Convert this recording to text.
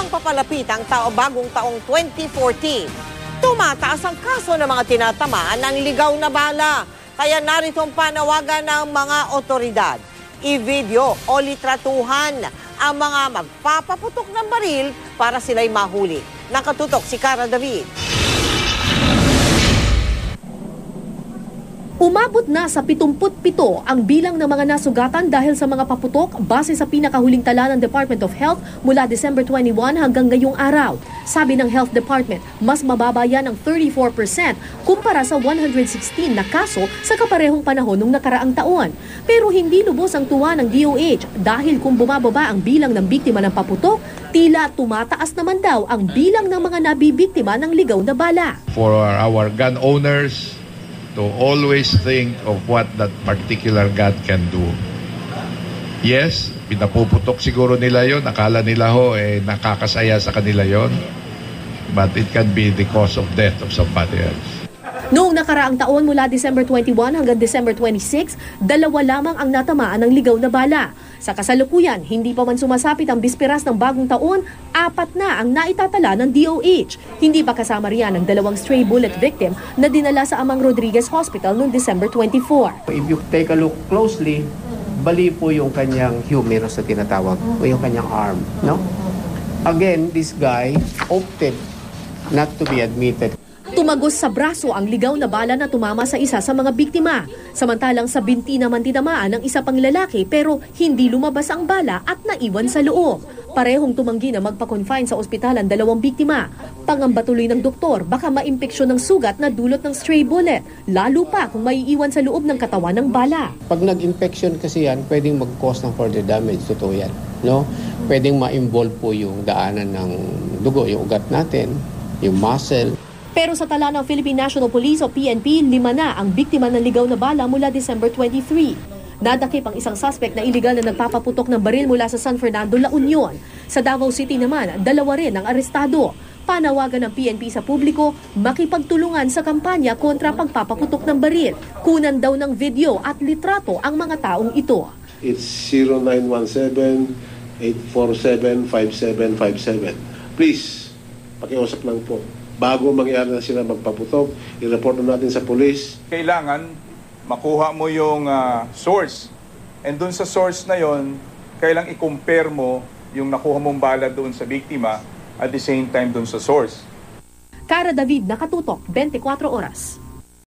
Habang papalapit ang tao bagong taong 2014, tumataas ang kaso ng mga tinatamaan ng ligaw na bala. Kaya narito ang panawagan ng mga otoridad. I-video o litratuhan ang mga magpapaputok ng baril para sila'y mahuli. Nakatutok si Cara David. Umabot na sa 77 ang bilang ng mga nasugatan dahil sa mga paputok base sa pinakahuling tala ng Department of Health mula December 21 hanggang ngayong araw. Sabi ng Health Department, mas mababa yan ng 34% kumpara sa 116 na kaso sa kaparehong panahon ng nakaraang taon. Pero hindi lubos ang tuwa ng DOH dahil kung bumababa ang bilang ng biktima ng paputok, tila tumataas naman daw ang bilang ng mga nabibiktima ng ligaw na bala. for our gun owners to always think of what that particular gun can do. Yes, pinapuputok siguro nila yon. Akala nila ho, eh, nakakasaya sa kanila yon. But it can be the cause of death of somebody else. Noong nakaraang taon mula December 21 hanggang December 26, dalawa lamang ang natamaan ng ligaw na bala. Sa kasalukuyan, hindi pa man sumasapit ang bisperas ng bagong taon, apat na ang naitatala ng DOH. Hindi pa kasama riyan ang dalawang stray bullet victim na dinala sa Amang Rodriguez Hospital noong December 24. If you take a look closely, bali po yung kanyang humerus na tinatawag o yung kanyang arm, no? Again, this guy opted not to be admitted. Tumagos sa braso ang ligaw na bala na tumama sa isa sa mga biktima. Samantalang sa binti naman tinamaan ng isa pang lalaki pero hindi lumabas ang bala at naiwan sa loob. Parehong tumanggi na magpa-confine sa ospital ang dalawang biktima. Pangamba tuloy ng doktor, baka maimpeksyon ng sugat na dulot ng stray bullet, lalo pa kung maiiwan sa loob ng katawan ng bala. Pag nag-infection kasi yan, pwedeng mag-cause ng further damage. Totoo yan. No? Pwedeng ma-involve po yung daanan ng dugo, yung ugat natin, yung muscle. Pero sa tala ng Philippine National Police o PNP, lima na ang biktima ng ligaw na bala mula December 23. Nadakip ang isang suspect na iligal na nagpapaputok ng baril mula sa San Fernando, La Union. Sa Davao City naman, dalawa rin ang arestado. Panawagan ng PNP sa publiko, makipagtulungan sa kampanya kontra pagpapaputok ng baril. Kunan daw ng video at litrato ang mga taong ito. It's 0917-847-5757. Please, pakiusap lang po. Bago mangyari na sila magpaputok, i-report na natin sa police. kailangan makuha mo yung ah, source. And dun sa source na yon, kailang i-compare mo yung nakuha mong bala doon sa biktima at the same time doon sa source. Cara David, Nakatutok, 24 Oras.